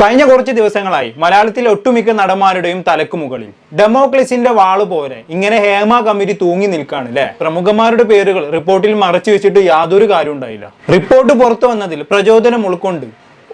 കഴിഞ്ഞ കുറച്ച് ദിവസങ്ങളായി മലയാളത്തിലെ ഒട്ടുമിക്ക നടന്മാരുടെയും തലക്ക് മുകളിൽ. ഡെമോക്ലിസിന്റെ വാൾ പോലെ ഇങ്ങനെ ഹേമ കമ്മിറ്റി തൂങ്ങി നിൽക്കാണ് അല്ലെ പ്രമുഖന്മാരുടെ പേരുകൾ റിപ്പോർട്ടിൽ മറച്ചു വെച്ചിട്ട് യാതൊരു കാര്യം ഉണ്ടായില്ല. റിപ്പോർട്ട് പുറത്തു വന്നതിൽ പ്രചോദനം ഉൾക്കൊണ്ട്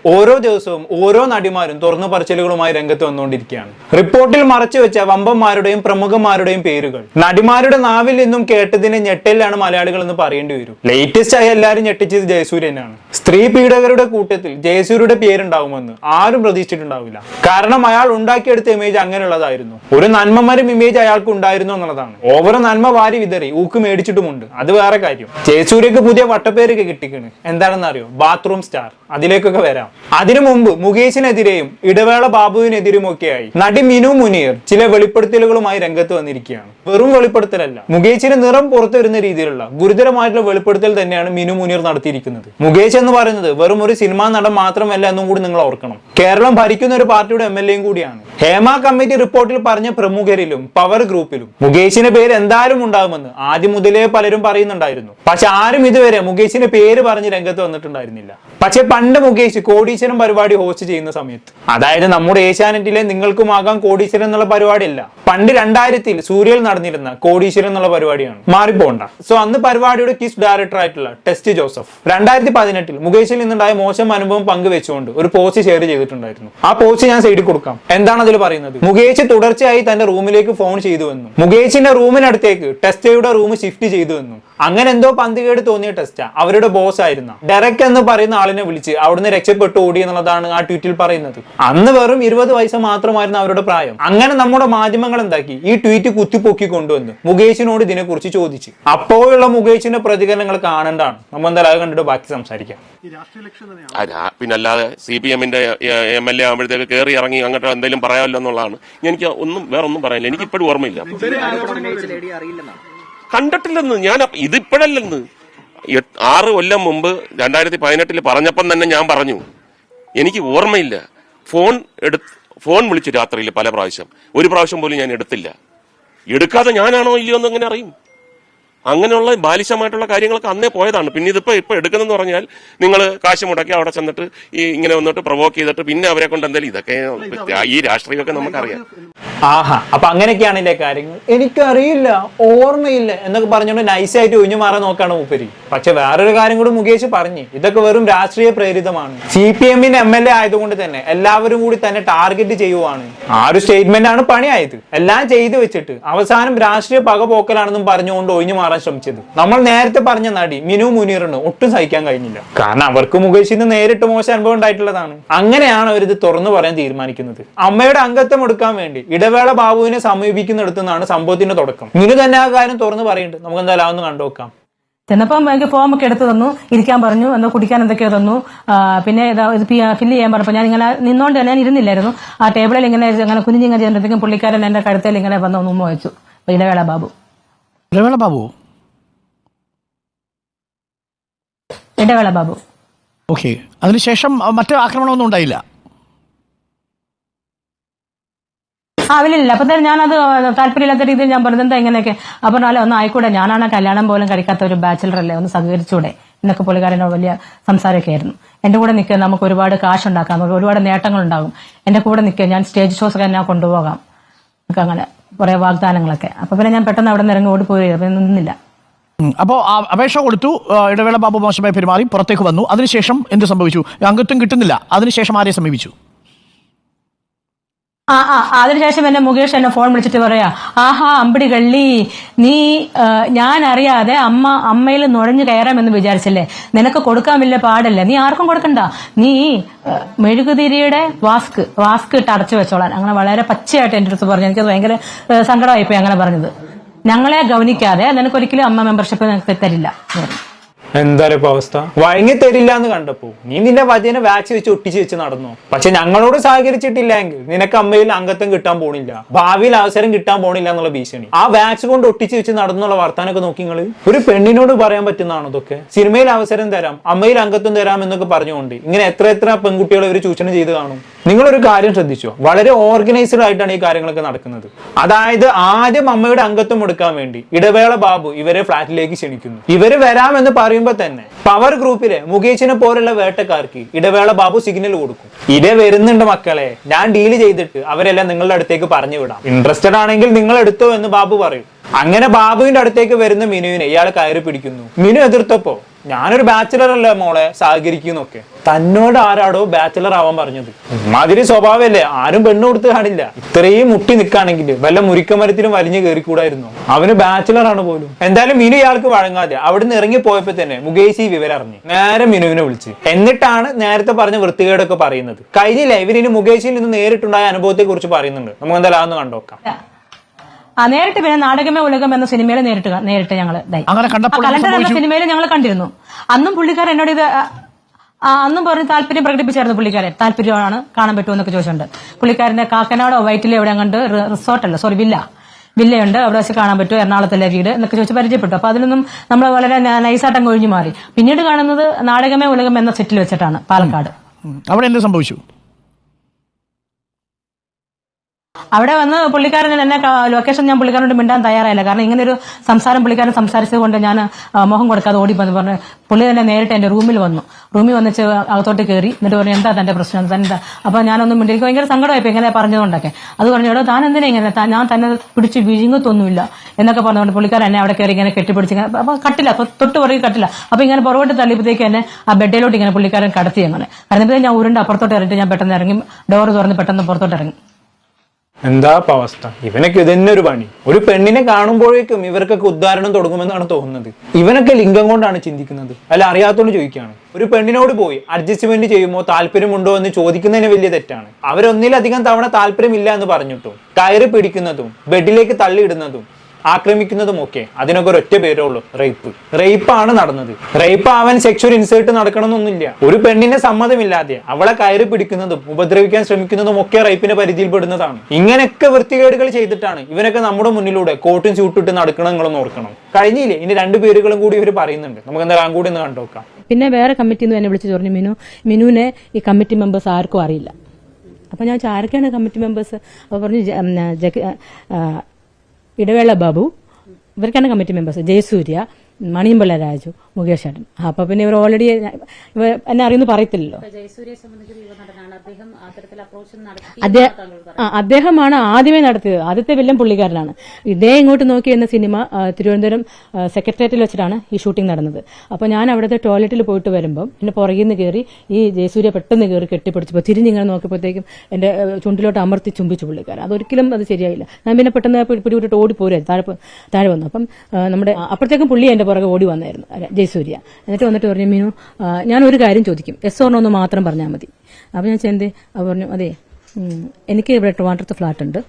ഓരോ ദിവസവും ഓരോ നടിമാരും തുറന്നു പറച്ചിലുകളുമായി രംഗത്ത് വന്നുകൊണ്ടിരിക്കുകയാണ്. റിപ്പോർട്ടിൽ മറച്ചു വെച്ച വമ്പന്മാരുടെയും പ്രമുഖന്മാരുടെയും പേരുകൾ. നടിമാരുടെ നാവിൽ നിന്നും കേട്ടതിന് ഞെട്ടലിലാണ് മലയാളികൾ എന്ന് പറയേണ്ടി വരും. ലേറ്റസ്റ്റ് ആയി എല്ലാവരും ഞെട്ടിച്ചത് ജയസൂര്യനാണ്. സ്ത്രീ പീഡകരുടെ കൂട്ടത്തിൽ ജയസൂര്യയുടെ പേരുണ്ടാവുമെന്ന് ആരും പ്രതീക്ഷിച്ചിട്ടുണ്ടാവില്ല. കാരണം അയാൾ ഉണ്ടാക്കിയെടുത്ത ഇമേജ് അങ്ങനെയുള്ളതായിരുന്നു. ഒരു നന്മമരം ഇമേജ് അയാൾക്ക് ഉണ്ടായിരുന്നു എന്നുള്ളതാണ്. ഓവർ നന്മ വാരി വിതറി ഊക്ക് മേടിച്ചിട്ടുമുണ്ട്. അത് വേറെ കാര്യം. ജയസൂര്യക്ക് പുതിയ വട്ടപ്പേരൊക്കെ കിട്ടിക്കണ്. എന്താണെന്ന് അറിയോ ബാത്റൂം സ്റ്റാർ അതിലേക്കൊക്കെ വരാം. അതിനു മുമ്പ് മുകേഷിനെതിരെയും ഇടവേള ബാബുവിനെതിരുമൊക്കെയായി നടി മിനു മുനീർ ചില വെളിപ്പെടുത്തലുകളുമായി രംഗത്ത് വന്നിരിക്കുകയാണ്. വെറും വെളിപ്പെടുത്തലല്ല. മുകേഷിന് നിറം പുറത്തു വരുന്ന രീതിയിലുള്ള ഗുരുതരമായിട്ടുള്ള വെളിപ്പെടുത്തൽ തന്നെയാണ് മിനു മുനീർ നടത്തിയിരിക്കുന്നത്. മുകേഷ് എന്ന് പറയുന്നത് വെറും ഒരു സിനിമാ നടൻ മാത്രമല്ല എന്നും കൂടി നിങ്ങൾ ഓർക്കണം. കേരളം ഭരിക്കുന്ന ഒരു പാർട്ടിയുടെ എം എൽ എയും കൂടിയാണ്. ഹേമ കമ്മിറ്റി റിപ്പോർട്ടിൽ പറഞ്ഞ പ്രമുഖരിലും പവർ ഗ്രൂപ്പിലും മുകേഷിന്റെ പേര് എന്തായാലും ഉണ്ടാകുമെന്ന് ആദ്യം മുതലേ പലരും പറയുന്നുണ്ടായിരുന്നു. പക്ഷെ ആരും ഇതുവരെ മുകേഷിന്റെ പേര് പറഞ്ഞ് രംഗത്ത് വന്നിട്ടുണ്ടായിരുന്നില്ല. പക്ഷെ പണ്ട് മുകേഷ് കോടീശ്വരം പരിപാടി ഹോസ്റ്റ് ചെയ്യുന്ന സമയത്ത്. അതായത് നമ്മുടെ ഏഷ്യാനെറ്റിലെ നിങ്ങൾക്കുമാകാം കോടീശ്വരം എന്നുള്ള പരിപാടി അല്ല പണ്ട് രണ്ടായിരത്തിൽ സൂര്യയിൽ നടന്നിരുന്ന കോടീശ്വരം എന്നുള്ള പരിപാടിയാണ്. മാറിപ്പോണ്ട. സോ അന്ന് പരിപാടിയുടെ കിസ് ഡയറക്ടർ ആയിട്ടുള്ള ടെസ്റ്റ് ജോസഫ് രണ്ടായിരത്തി പതിനെട്ടിൽ മുകേഷിൽ നിന്നുണ്ടായ മോശം അനുഭവം പങ്കുവെച്ചുകൊണ്ട് ഒരു പോസ്റ്റ് ഷെയർ ചെയ്തിട്ടുണ്ടായിരുന്നു. ആ പോസ്റ്റ് ഞാൻ സൈഡിൽ കൊടുക്കാം. എന്താണ് അതിൽ പറയുന്നത്? മുകേഷ് തുടർച്ചയായി തന്റെ റൂമിലേക്ക് ഫോൺ ചെയ്തുവെന്നും മുകേഷിന്റെ റൂമിനടുത്തേക്ക് ടെസ്റ്റയുടെ റൂം ഷിഫ്റ്റ് ചെയ്തുവെന്നും അങ്ങനെ എന്തോ പന്തികേട് തോന്നിയ ടെസ്റ്റാ അവരുടെ ബോസ് ആയിരുന്ന. ഡെറക് എന്ന് പറയുന്ന ആളിനെ വിളിച്ച് അവിടുന്ന് രക്ഷപ്പെട്ടു ഓടി എന്നുള്ളതാണ് ആ ട്വീറ്റിൽ പറയുന്നത്. അന്ന് വെറും ഇരുപത് വയസ്സ് മാത്രമായിരുന്നു അവരുടെ പ്രായം. അങ്ങനെ നമ്മുടെ മാധ്യമങ്ങൾ എന്താക്കി? ഈ ട്വീറ്റ് കുത്തിപ്പൊക്കി കൊണ്ടുവന്ന് മുകേഷിനോട് ഇതിനെക്കുറിച്ച് ചോദിച്ചു. അപ്പോഴുള്ള മുകേഷിന്റെ പ്രതികരണങ്ങൾ കാണേണ്ടാണ് നമ്മൾ എന്തായാലും കണ്ടിട്ട് ബാക്കി സംസാരിക്കാം. പിന്നല്ലാതെ സി പി എമ്മിന്റെ എം എൽ എ ആകുമ്പോഴത്തേക്ക് കയറി ഇറങ്ങി അങ്ങോട്ട് എന്തെങ്കിലും പറയാമല്ലോ എന്നുള്ളതാണ്. എനിക്ക് ഒന്നും വേറെ ഒന്നും പറയാനില്ല എനിക്ക് ഇപ്പോഴും ഓർമ്മയില്ല അറിയില്ലെന്നാണ് കണ്ടിട്ടില്ലെന്ന്. ഞാൻ ഇതിപ്പോഴല്ലെന്ന്. ആറ് കൊല്ലം മുമ്പ് രണ്ടായിരത്തി പതിനെട്ടിൽ പറഞ്ഞപ്പം തന്നെ ഞാൻ പറഞ്ഞു. എനിക്ക് ഓർമ്മയില്ല. ഫോൺ എടു ഫോൺ വിളിച്ചു രാത്രിയിൽ പല പ്രാവശ്യം. ഒരു പ്രാവശ്യം പോലും ഞാൻ എടുത്തില്ല. എടുക്കാതെ ഞാനാണോ ഇല്ലയോ എന്ന് എങ്ങനെ അറിയും? അങ്ങനെയുള്ള ബാലിശമായിട്ടുള്ള കാര്യങ്ങളൊക്കെ അന്നേ പോയതാണ്. പിന്നെ ഇതിപ്പോ ഇപ്പൊ എടുക്കുന്നെന്ന് പറഞ്ഞാൽ നിങ്ങൾ കാശ് മുടക്കി അവിടെ ചെന്നിട്ട് ഈ ഇങ്ങനെ വന്നിട്ട് പ്രൊവോക്ക് ചെയ്തിട്ട് പിന്നെ അവരെ കൊണ്ട് എന്തായാലും ഇതൊക്കെ ഈ രാഷ്ട്രീയമൊക്കെ നമുക്കറിയാം. ആഹാ. അപ്പൊ അങ്ങനെയൊക്കെയാണ് എന്റെ കാര്യങ്ങൾ. എനിക്കറിയില്ല ഓർമ്മയില്ല എന്നൊക്കെ പറഞ്ഞുകൊണ്ട് നൈസായിട്ട് ഒഴിഞ്ഞു മാറാൻ നോക്കാണ് മൂപ്പരി. പക്ഷെ വേറൊരു കാര്യം കൂടി മുകേഷ് പറഞ്ഞു ഇതൊക്കെ വെറും രാഷ്ട്രീയ പ്രേരിതമാണ്. സി പി എമ്മിന്റെ എം എൽ എ ആയതുകൊണ്ട് തന്നെ എല്ലാവരും കൂടി തന്നെ ടാർഗറ്റ് ചെയ്യുവാണ്. ആ ഒരു സ്റ്റേറ്റ്മെന്റ് ആണ് പണിയായത്. എല്ലാം ചെയ്തു വെച്ചിട്ട് അവസാനം രാഷ്ട്രീയ പക പോക്കലാണെന്നും പറഞ്ഞുകൊണ്ട് ഒഴിഞ്ഞു മാറാൻ ശ്രമിച്ചത്. നമ്മൾ നേരത്തെ പറഞ്ഞ നടി മിനു മുനീറിന് ഒട്ടും സഹിക്കാൻ കഴിഞ്ഞില്ല. കാരണം അവർക്ക് മുകേഷിന് നേരിട്ട് മോശം അനുഭവം ഉണ്ടായിട്ടുള്ളതാണ്. അങ്ങനെയാണ് അവർ ഇത് തുറന്നു പറയാൻ തീരുമാനിക്കുന്നത്. അമ്മയുടെ അംഗത്വം എടുക്കാൻ വേണ്ടി ഇടവേള ബാബുവിനെ സമീപിക്കുന്നിടത്തു നിന്നാണ് സംഭവത്തിന്റെ തുടക്കം. നിനു തന്നെ ആ കാര്യം തുറന്ന് പറയുന്നുണ്ട്. നമുക്ക് എന്തായാലും അതൊന്ന് കണ്ടുനോക്കാം ചെന്നപ്പം എനിക്ക് ഫോം ഒക്കെ എടുത്തു തന്നു. ഇരിക്കാൻ പറഞ്ഞു. എന്തോ കുടിക്കാൻ എന്തൊക്കെയോ തന്നു. പിന്നെ ഇതാ ഇത് ഫില്ല് ചെയ്യാൻ പറഞ്ഞപ്പോൾ ഞാൻ ഇങ്ങനെ നിന്നോണ്ട് ഞാൻ ഇരുന്നില്ലായിരുന്നു. ആ ടേബിളിൽ ഇങ്ങനെ അങ്ങനെ കുഞ്ഞിങ്ങനെ ചെയ്യുമ്പോഴത്തേക്കും പുള്ളിക്കാരൻ എന്റെ കഴുത്തിൽ ഇങ്ങനെ വന്ന് ഒന്നും ഉമ്മ വെച്ചു. ഇടവേള ബാബു. ഇടവേള ബാബു? ഇടവേള ബാബു. ഓക്കെ. അതിനുശേഷം മറ്റു ആക്രമണമൊന്നും ഉണ്ടായില്ല? ആ ഇല്ലില്ല അപ്പൊ തന്നെ ഞാനത് താല്പര്യമില്ലാത്ത രീതിയിൽ ഞാൻ പറഞ്ഞത് എന്താ ഇങ്ങനെയൊക്കെ. അപ്പൊ അല്ല ഒന്ന് ആയിക്കൂടെ. ഞാനാണ് കല്യാണം പോലും കഴിക്കാത്ത ഒരു ബാച്ചിലർ അല്ലേ? ഒന്ന് സഹകരിച്ചൂടെ? എന്നൊക്കെ പുള്ളിക്കാരനോട് വലിയ സംസാരമൊക്കെ ആയിരുന്നു. എന്റെ കൂടെ നിൽക്കുക നമുക്ക് ഒരുപാട് കാശ് ഉണ്ടാക്കാം. നമുക്ക് ഒരുപാട് നേട്ടങ്ങൾ ഉണ്ടാകും. എന്റെ കൂടെ നിൽക്കുക ഞാൻ സ്റ്റേജ് ഷോസ് ഒക്കെ എന്നാ കൊണ്ടുപോകാം. നമുക്ക് അങ്ങനെ കുറെ വാഗ്ദാനങ്ങളൊക്കെ. അപ്പൊ പിന്നെ ഞാൻ പെട്ടെന്ന് അവിടെ നിന്ന് ഇറങ്ങി ഓടിപ്പോയി. അപ്പൊ നിന്നില്ല. അപ്പോ അപ്പോൾ അപേക്ഷ കൊടുത്തു. ഇടവേള ബാബു മോശമായി പെരുമാറി പുറത്തേക്ക് വന്നു. അതിനുശേഷം എന്ത് സംഭവിച്ചു? അംഗത്വം കിട്ടുന്നില്ല. അതിനുശേഷം ആരെ സമീപിച്ചു? ആ ആ അതിനുശേഷം എന്നെ മുകേഷ് എന്നെ ഫോൺ വിളിച്ചിട്ട് പറയാ ആഹാ അമ്പിടി കള്ളി നീ ഞാൻ അറിയാതെ അമ്മ അമ്മയിൽ നുഴഞ്ഞു കയറാമെന്ന് വിചാരിച്ചല്ലേ? നിനക്ക് കൊടുക്കാൻ വലിയ പാടല്ലേ? നീ ആർക്കും കൊടുക്കണ്ട. നീ മെഴുകുതിരിയുടെ വാസ്ക് വാസ്ക് ഇട്ട് അടച്ചു വെച്ചോളാൻ. അങ്ങനെ വളരെ പച്ചയായിട്ട് എന്റെ അടുത്ത് പറഞ്ഞു. എനിക്കത് ഭയങ്കര സങ്കടമായിപ്പോയി അങ്ങനെ പറഞ്ഞത്. ഞങ്ങളെ ഗവനിക്കാതെ നിനക്കൊരിക്കലും അമ്മ മെമ്പർഷിപ്പ് നിനക്ക് തരില്ല എന്ന് പറഞ്ഞു. എന്താ ഇപ്പൊ അവസ്ഥ? വഴങ്ങി തരില്ല എന്ന് കണ്ടപ്പോ. നീ നിന്റെ വചന വാച്ച് വെച്ച് ഒട്ടിച്ച് വെച്ച് നടന്നു? പക്ഷെ ഞങ്ങളോട് സഹകരിച്ചിട്ടില്ല എങ്കിൽ നിനക്ക് അമ്മയിൽ അംഗത്വം കിട്ടാൻ പോണില്ല. ഭാവിയിൽ അവസരം കിട്ടാൻ പോണില്ല എന്നുള്ള ഭീഷണി. ആ വാച്ച് കൊണ്ട് ഒട്ടിച്ച് വെച്ച് നടന്നുള്ള വർത്താനൊക്കെ നോക്കി നിങ്ങൾ? ഒരു പെണ്ണിനോട് പറയാൻ പറ്റുന്നതാണോ ഇതൊക്കെ? സിനിമയിൽ അവസരം തരാം അമ്മയിൽ അംഗത്വം തരാം എന്നൊക്കെ പറഞ്ഞുകൊണ്ട് ഇങ്ങനെ എത്ര എത്ര പെൺകുട്ടികളെ ഇവർ ചൂഷണം ചെയ്ത് കാണും? നിങ്ങളൊരു കാര്യം ശ്രദ്ധിച്ചോ? വളരെ ഓർഗനൈസ്ഡ് ആയിട്ടാണ് ഈ കാര്യങ്ങളൊക്കെ നടക്കുന്നത്. അതായത് ആദ്യം അമ്മയുടെ അംഗത്വം എടുക്കാൻ വേണ്ടി ഇടവേള ബാബു ഇവരെ ഫ്ലാറ്റിലേക്ക് ക്ഷണിക്കുന്നു. ഇവർ വരാമെന്ന് പറയുമ്പോൾ തന്നെ പവർ ഗ്രൂപ്പിലെ മുകേഷിനെ പോലുള്ള വേട്ടക്കാർക്ക് ഇടവേള ബാബു സിഗ്നൽ കൊടുക്കും. ഇതേ വരുന്നുണ്ട് മക്കളെ. ഞാൻ ഡീൽ ചെയ്തിട്ട് അവരെല്ലാം നിങ്ങളുടെ അടുത്തേക്ക് പറഞ്ഞു വിടാം. ഇൻട്രസ്റ്റഡ് ആണെങ്കിൽ നിങ്ങൾ എടുത്തോ എന്ന് ബാബു പറയും. അങ്ങനെ ബാബുവിന്റെ അടുത്തേക്ക് വരുന്ന മിനുവിനെ ഇയാൾ കയറി പിടിക്കുന്നു. മിനു എതിർത്തപ്പോ ഞാനൊരു ബാച്ചിലർ അല്ലേ മോളെ? സഹകരിക്കുന്നൊക്കെ തന്നോട് ആരാടോ ബാച്ചിലർ ആവാൻ പറഞ്ഞത്. മാതിരി സ്വഭാവമല്ലേ? ആരും പെണ്ണു കൊടുത്ത് കാണില്ല. ഇത്രയും മുട്ടി നിൽക്കുകയാണെങ്കിൽ വല്ല മുരിക്കമരത്തിലും വലിഞ്ഞു കയറിക്കൂടായിരുന്നു അവന് ബാച്ചിലർ ആണ് പോലും. എന്തായാലും മിനു ഇയാൾക്ക് വഴങ്ങാതെ അവിടുന്ന് ഇറങ്ങി പോയപ്പോ തന്നെ മുകേഷ് വിവരം അറിഞ്ഞു. നേരെ മിനുവിനെ വിളിച്ച്. എന്നിട്ടാണ് നേരത്തെ പറഞ്ഞ വൃത്തികേടൊക്കെ പറയുന്നത്. കഴിഞ്ഞില്ല ഇവരിന് മുകേഷിൽ നിന്ന് നേരിട്ടുണ്ടായ അനുഭവത്തെ കുറിച്ച് പറയുന്നുണ്ട്. നമുക്ക് എന്തായാലും അതൊന്ന് കണ്ടോക്കാം. ആ നേരിട്ട് പിന്നെ നാടകമേ ഉലകം എന്ന സിനിമയിൽ നേരിട്ട് നേരിട്ട് ഞങ്ങൾ കലണ്ടർ എന്ന സിനിമയിൽ ഞങ്ങൾ കണ്ടിരുന്നു. അന്നും പുള്ളിക്കാരൻ എന്നോട് ഇത് അന്നും പറഞ്ഞ് താല്പര്യം പ്രകടിപ്പിച്ചായിരുന്നു പുള്ളിക്കാരൻ. താല്പര്യമാണ് കാണാൻ പറ്റുമോ എന്നൊക്കെ ചോദിച്ചിട്ടുണ്ട് പുള്ളിക്കാരന്റെ കാക്കനാടോ വൈറ്റിലോ എവിടെ കണ്ട് റിസോർട്ടല്ല സോറി വില്ല. വില്ലയുണ്ട് അവിടെ വെച്ച് കാണാൻ പറ്റുമോ എറണാകുളത്തിലെ വീട് എന്നൊക്കെ ചോദിച്ച് പരിചയപ്പെട്ടു. അപ്പൊ അതിലൊന്നും നമ്മൾ വളരെ നൈസാട്ടം അങ്ങ് ഒഴിഞ്ഞു മാറി. പിന്നീട് കാണുന്നത് നാടകമേ ഉലകം എന്ന സെറ്റിൽ വെച്ചിട്ടാണ് പാലക്കാട്. അവിടെ എന്ത് സംഭവിച്ചു? അവിടെ വന്ന് പുള്ളിക്കാരൻ എന്നെ ലൊക്കേഷൻ ഞാൻ പുള്ളിക്കാരനോട് മിണ്ടാൻ തയ്യാറായില്ല. കാരണം ഇങ്ങനെ ഒരു സംസാരം പുള്ളിക്കാരൻ സംസാരിച്ചത് കൊണ്ട് ഞാൻ മോഹം കൊടുക്കാതെ ഓടി വന്ന് പറഞ്ഞു പുള്ളി തന്നെ നേരിട്ട് എന്റെ റൂമിൽ വന്നു. റൂമിൽ വന്നിച്ച് അകത്തോട്ട് കയറി എന്നിട്ട് പറഞ്ഞു എന്താ തന്റെ പ്രശ്നം? എന്താ? അപ്പൊ ഞാനൊന്നും മിണ്ടി എനിക്ക് ഭയങ്കര സങ്കടമായിപ്പോ ഇങ്ങനെ പറഞ്ഞതുകൊണ്ടൊക്കെ. അത് പറഞ്ഞു എടോ താൻ എന്തിനാ ഇങ്ങനെ ഞാൻ തന്നെ പിടിച്ച് വിഴുങ്ങത്തൊന്നുമില്ല. എന്നൊക്കെ പറഞ്ഞുകൊണ്ട് പുള്ളിക്കാരൻ എന്നെ അവിടെ കയറി ഇങ്ങനെ കെട്ടിപ്പിടിച്ച് ഇങ്ങനെ അപ്പൊ കട്ടില്ല അപ്പൊ തൊട്ട് പുറകെ കട്ടില്ല. അപ്പൊ ഇങ്ങനെ പുറകോട്ട് തള്ളിയപ്പോഴത്തേക്ക് എന്നെ ആ ബെഡിലോട്ട് ഇങ്ങനെ പുള്ളിക്കാരൻ കടത്തി അങ്ങനെ കടന്നപ്പോഴത്തേക്ക് ഞാൻ ഉരുണ്ട് അപ്പുറത്തോട്ട് ഇറങ്ങിയിട്ട് ഞാൻ പെട്ടെന്ന് ഇറങ്ങി ഡോർ തുറന്ന് പെട്ടെന്ന് പുറത്തോട്ട് ഇറങ്ങി. എന്താ അവസ്ഥ? ഇവനൊക്കെ ഇതന്നെ ഒരു പണി. ഒരു പെണ്ണിനെ കാണുമ്പോഴേക്കും ഇവർക്കൊക്കെ ഉദ്ധാരണം തുടങ്ങുമെന്നാണ് തോന്നുന്നത്. ഇവനൊക്കെ ലിംഗം കൊണ്ടാണ് ചിന്തിക്കുന്നത്. അല്ല അറിയാത്തോണ്ട് ചോദിക്കുകയാണ് ഒരു പെണ്ണിനോട് പോയി അഡ്ജസ്റ്റ്മെന്റ് ചെയ്യുമോ താല്പര്യമുണ്ടോ എന്ന് ചോദിക്കുന്നതിന് വലിയ തെറ്റാണ്. അവരൊന്നിലധികം തവണ താല്പര്യമില്ല എന്ന് പറഞ്ഞിട്ടും കയറി പിടിക്കുന്നതും ബെഡിലേക്ക് തള്ളിയിടുന്നതും ആക്രമിക്കുന്നതും ഒക്കെ. അതിനൊക്കെ ഒരൊറ്റ പേരേ ഉള്ളൂ റേപ്പ്. റേപ്പ് ആണ് നടന്നത്. റേപ്പ് അവൻ സെക്ഷൽ ഇൻസേർട്ട് നടക്കണമെന്നൊന്നുമില്ല. ഒരു പെണ്ണിന്റെ സമ്മതമില്ലാതെ അവളെ കയറി പിടിക്കുന്നതും ഉപദ്രവിക്കാൻ ശ്രമിക്കുന്നതും ഒക്കെ റേപ്പിന്റെ പരിധിയിൽപ്പെടുന്നതാണ് ഇങ്ങനെയൊക്കെ വൃത്തികേടുകൾ ചെയ്തിട്ടാണ് ഇവനൊക്കെ നമ്മുടെ മുന്നിലൂടെ കോട്ടും ചൂട്ടിട്ട് നടക്കണം നിങ്ങളൊന്ന് ഓർക്കണം. കഴിഞ്ഞില്ലേ? ഇനി രണ്ടു പേരുകളും കൂടി ഇവർ പറയുന്നുണ്ട്. നമുക്ക് എന്തായാലും കൂടി ഒന്ന് കണ്ടോക്കാം പിന്നെ വേറെ കമ്മിറ്റി എന്ന് വിളിച്ചു പറഞ്ഞു മിനു. മിനുവിനെ ഈ കമ്മിറ്റി മെമ്പേഴ്സ് ആർക്കും അറിയില്ല. അപ്പോൾ ഞാൻ ആരൊക്കെയാണ് കമ്മിറ്റി മെമ്പേഴ്സ് അപ്പോൾ പറഞ്ഞു ഇടവേള ബാബു ഇവർക്കാണ് കമ്മിറ്റി മെമ്പേഴ്സ് ജയസൂര്യ മണിയമ്പല രാജു മുകേഷ് ഏട്ടൻ. അപ്പൊ പിന്നെ ഇവർ ഓൾറെഡി എന്നെ അറിയുന്നു പറയത്തില്ലല്ലോ. അദ്ദേഹമാണ് ആദ്യമേ നടത്തിയത്. ആദ്യത്തെ വില്ലൻ പുള്ളിക്കാരനാണ്. ഇതേ ഇങ്ങോട്ട് നോക്കി എന്ന സിനിമ തിരുവനന്തപുരം സെക്രട്ടേറിയറ്റിൽ വെച്ചിട്ടാണ് ഈ ഷൂട്ടിംഗ് നടന്നത്. അപ്പോൾ ഞാൻ അവിടുത്തെ ടോയ്ലറ്റിൽ പോയിട്ട് വരുമ്പോൾ എന്നെ പുറകിൽ നിന്ന് കയറി ഈ ജയസൂര്യ പെട്ടെന്ന് കയറി കെട്ടിപ്പിടിച്ചപ്പോൾ തിരിഞ്ഞിങ്ങനെ നോക്കിയപ്പോഴത്തേക്കും എന്റെ ആ, ചുണ്ടിലോട്ട് അമർത്തി ചുംബിച്ചു പുള്ളിക്കാരൻ. അതൊരിക്കലും അത് ശരിയായില്ല. ഞാൻ പിന്നെ പെട്ടെന്ന് പിടി- പിടിവിട്ടിട്ട് ഓടി പോരുക താഴെ താഴെ വന്നു. അപ്പം നമ്മുടെ അപ്പോഴത്തേക്കും പുള്ളി എന്റെ പുറകെ ഓടി വന്നായിരുന്നു ജയസൂര്യ. എന്നിട്ട് വന്നിട്ട് പറഞ്ഞു മീനു ഞാൻ ഒരു കാര്യം ചോദിക്കും. എസ് എന്ന് മാത്രം പറഞ്ഞാൽ മതി. അപ്പം ഞാൻ ചെന്ത് അപ്പോൾ പറഞ്ഞു അതെ എനിക്ക് ഇവിടെ ട്രിവാൻഡ്രത്ത് ഫ്ലാറ്റ് ഉണ്ട്.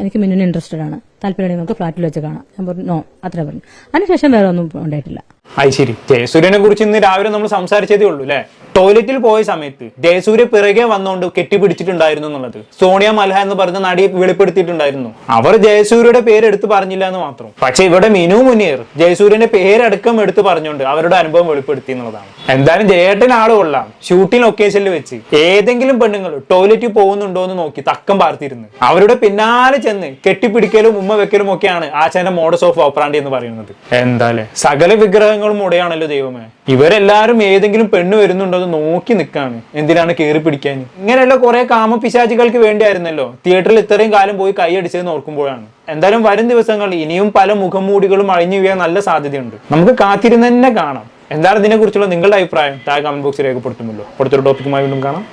എനിക്ക് മിന്നുവിന് ഇൻട്രസ്റ്റഡ് ആണ്. താല്പര്യമുണ്ടെങ്കിൽ നമുക്ക് ഫ്ലാറ്റിൽ വെച്ച് കാണാം. ഞാൻ പറഞ്ഞു നോ അത്ര പറഞ്ഞു. അതിനുശേഷം വേറെ ഒന്നും ഉണ്ടായിട്ടില്ല. അത് ശരി. ജയസൂര്യനെ കുറിച്ച് ഇന്ന് രാവിലെ നമ്മൾ സംസാരിച്ചതേ ഉള്ളൂ അല്ലെ ടോയ്ലറ്റിൽ പോയ സമയത്ത് ജയസൂര്യ പിറകെ വന്നുകൊണ്ട് കെട്ടിപ്പിടിച്ചിട്ടുണ്ടായിരുന്നു എന്നുള്ളത്. സോണിയ മൽഹ എന്ന് പറഞ്ഞ നടിയെ വെളിപ്പെടുത്തിയിട്ടുണ്ടായിരുന്നു. അവർ ജയസൂര്യയുടെ പേര് പറഞ്ഞില്ല എന്ന് മാത്രം. പക്ഷെ ഇവിടെ മിനു മുനീർ ജയസൂര്യന്റെ പേരടക്കം എടുത്ത് പറഞ്ഞുകൊണ്ട് അവരുടെ അനുഭവം വെളിപ്പെടുത്തി എന്നുള്ളതാണ്. എന്തായാലും ജയേട്ടൻ ആൾ കൊള്ളാം. ഷൂട്ടിംഗ് ലൊക്കേഷനിൽ വെച്ച് ഏതെങ്കിലും പെണ്ണുങ്ങൾ ടോയ്ലറ്റിൽ പോകുന്നുണ്ടോ എന്ന് നോക്കി തക്കം പാർത്തിരുന്നു അവരുടെ പിന്നാലെ ചെന്ന് കെട്ടിപ്പിടിക്കലും ഉമ്മ വെക്കലും ഒക്കെയാണ് ആശാന്റെ മോഡസ് ഓഫ് ഓപ്പറാണ്ടി എന്ന് പറയുന്നത്. എന്തായാലും സകല വിഗ്രഹങ്ങളും ഉടയാണല്ലോ ദൈവമേ. ഇവരെല്ലാരും ഏതെങ്കിലും പെണ്ണ് വരുന്നുണ്ടോ എന്ന് നോക്കി നിൽക്കാണ് എന്തിനാണ് കയറി പിടിക്കാൻ ഇങ്ങനെയുള്ള കുറെ കാമ പിശാചികൾക്ക് വേണ്ടിയായിരുന്നല്ലോ. തിയേറ്ററിൽ ഇത്രയും കാലം പോയി കൈയടിച്ചതെന്ന് ഓർക്കുമ്പോഴാണ്. എന്തായാലും വരും ദിവസങ്ങളിൽ ഇനിയും പല മുഖംമൂടികളും അഴിഞ്ഞു വീഴാൻ നല്ല സാധ്യതയുണ്ട്. നമുക്ക് കാത്തിരുന്ന് തന്നെ കാണാം. എന്താണ് ഇതിനെക്കുറിച്ചുള്ള നിങ്ങളുടെ അഭിപ്രായം? താഴെ കമന്റ് ബോക്സിൽ രേഖപ്പെടുത്തുമല്ലോ. അടുത്തൊരു ടോപ്പിക്കുമായി വീണ്ടും കാണാം.